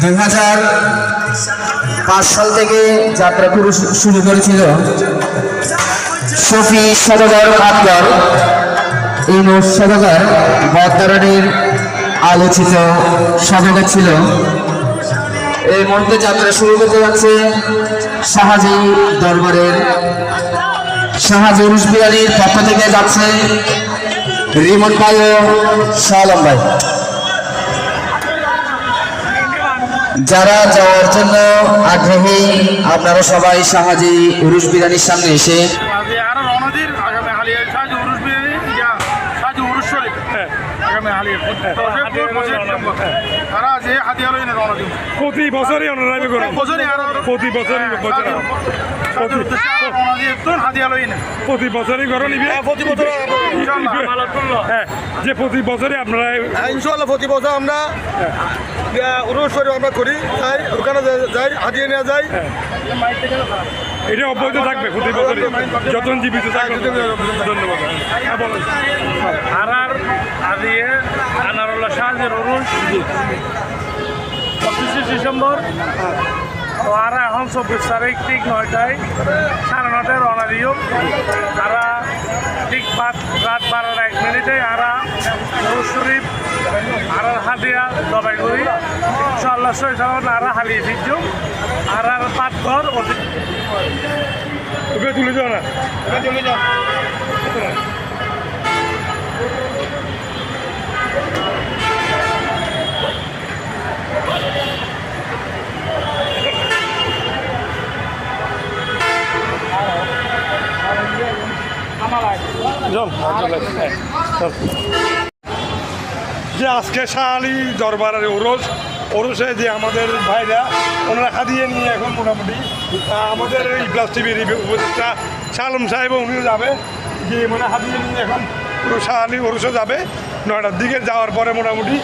দুই হাজার পাঁচ সাল থেকে যাত্রা শুরু করেছিল। শফি সদাগর এই নৌ সদাগর বদারণের আলোচিত সদাগর ছিল। এই মুহূর্তে যাত্রা শুরু করতে যাচ্ছে শাহাজি দরবারের। শাহাজি উরুস বিহারীর পক্ষ থেকে যাচ্ছে রিমন ভাই শাহলম ভাই। যারা যাওয়ার জন্য আগ্রহী, আপনারা সবাই সাহাজি উরুস বিরানির সামনে এসে রণদির আগামী হালিয়া তারা আজ হাতিয়া লইনে রণদিন প্রতি বছরই অনুরাগী করেন বছরই। আরও প্রতি বছরই বছর প্রতি বছরই করো নিবি। প্রতি বছর হ্যাঁ যে প্রতি বছরই আপনারা ইনশাল্লাহ প্রতি বছর আমরা উরুষ আমরা করি যাই ওখানে যাই হাতিয়ে নিয়ে যাই। এটা অব্যাহত থাকবে প্রতি বছরই যতন জীবিত থাকবে ধন্যবাদ। হ্যাঁ আদিয়ে আনারুল্লাহ পঁচিশে ডিসেম্বর তো আরা এখন চব্বিশ তারিখ ঠিক নয়টায় সাড়ে নটায় রওনা দিও। আরা ঠিক বাদ রাত বারোটা এক মিনিটে আরা শরীফ আরার করি ইনশাআল্লাহ সৈসালাম আরা হালিয়ে দিচ্ছ আর আর পাঁচঘর অতি ওকে তুলে যাও না। চল, হ্যাঁ, চল। যে আজকে শাহালি দরবারের ওরস ওরসে যে আমাদের ভাইরা, ওনারা খাদিয়ে নিয়ে এখন মোটামুটি আমাদের এই প্লাস টিভির উপদেষ্টা শালম সাহেব উনিও যাবে যে মানে হাতিয়ে নিয়ে এখন পুরো শাহালি ওরসে যাবে। নয়টার দিকে যাওয়ার পরে মোটামুটি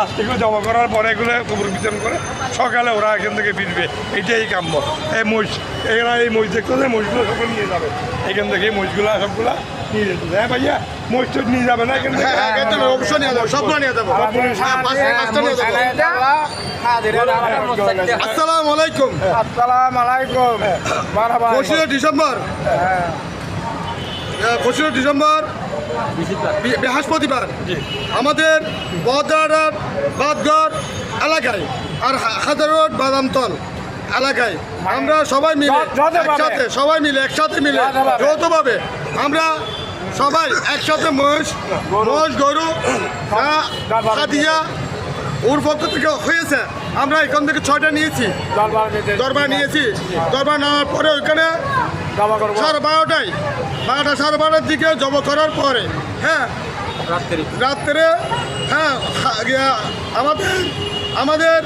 আজ থেকে জমা করার পরে এগুলো কবর বিতরণ করে সকালে ওরা এখান থেকে ফিরবে। এটাই কাম্য। এই মহিষ, এরা এই মহিষ দেখতে মহিষগুলো সকলে নিয়ে যাবে। এখান থেকে মহিষগুলো, সবগুলা। হ্যাঁ ভাইয়া মহিষ নিয়ে যাবে না এখান অবশ্যই নিয়ে যাব সবগুলো নিয়ে যাব পাঁচ- পাঁচটা নিয়ে যাব আসসালামু আলাইকুম আসসালাম আলাইকুম পঁচিশে ডিসেম্বর। পঁচিশে ডিসেম্বর বৃহস্পতিবার। আমাদের বদারার বাদগড় এলাকায় আর হাজার রোড বাদামতল এলাকায়। আমরা সবাই মিলে একসাথে সবাই মিলে একসাথে মিলে। যৌথভাবে আমরা সবাই একসাথে মহিষ মহিষ গরু ওর পক্ষ থেকে হয়েছে। আমরা এখান থেকে ছয়টা নিয়েছি। দরবার নিয়েছি। দরবার নেওয়ার পরে ওইখানে সাড়ে বারোটায় বারোটা সাড়ে বারোটার দিকে জমা করার পরে হ্যাঁ রাত্রে। হ্যাঁ আমাদের আমাদের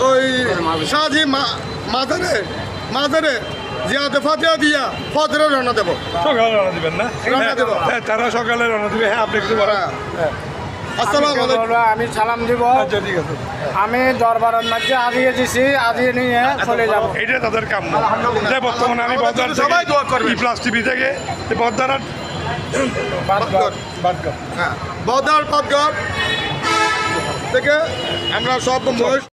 ওই শাহজি মা- মাদারে মাদারে জিয়াতে ফাতিয়া দিয়া ফজরে রওনা দেবো। সকালে রওনা দিবেন না? রওনা দেবো। হ্যাঁ, তারা সকালে রওনা দিবে। হ্যাঁ আপনি একটু বলেন। হ্যাঁ। আসসালামু আলাইকুম। আমি সালাম দিব। আচ্ছা ঠিক আছে। আমি দরবারের মধ্যে আজিয়ে দিছি আজিয়ে নিয়ে চলে যাব। এটা তাদের কাম না। যে বর্তমানে আমি বদার সবাই দোয়া করবেন। ই প্লাস টিভি থেকে বদার হ্যাঁ বদার পদগড় থেকে আমরা সব মহিষ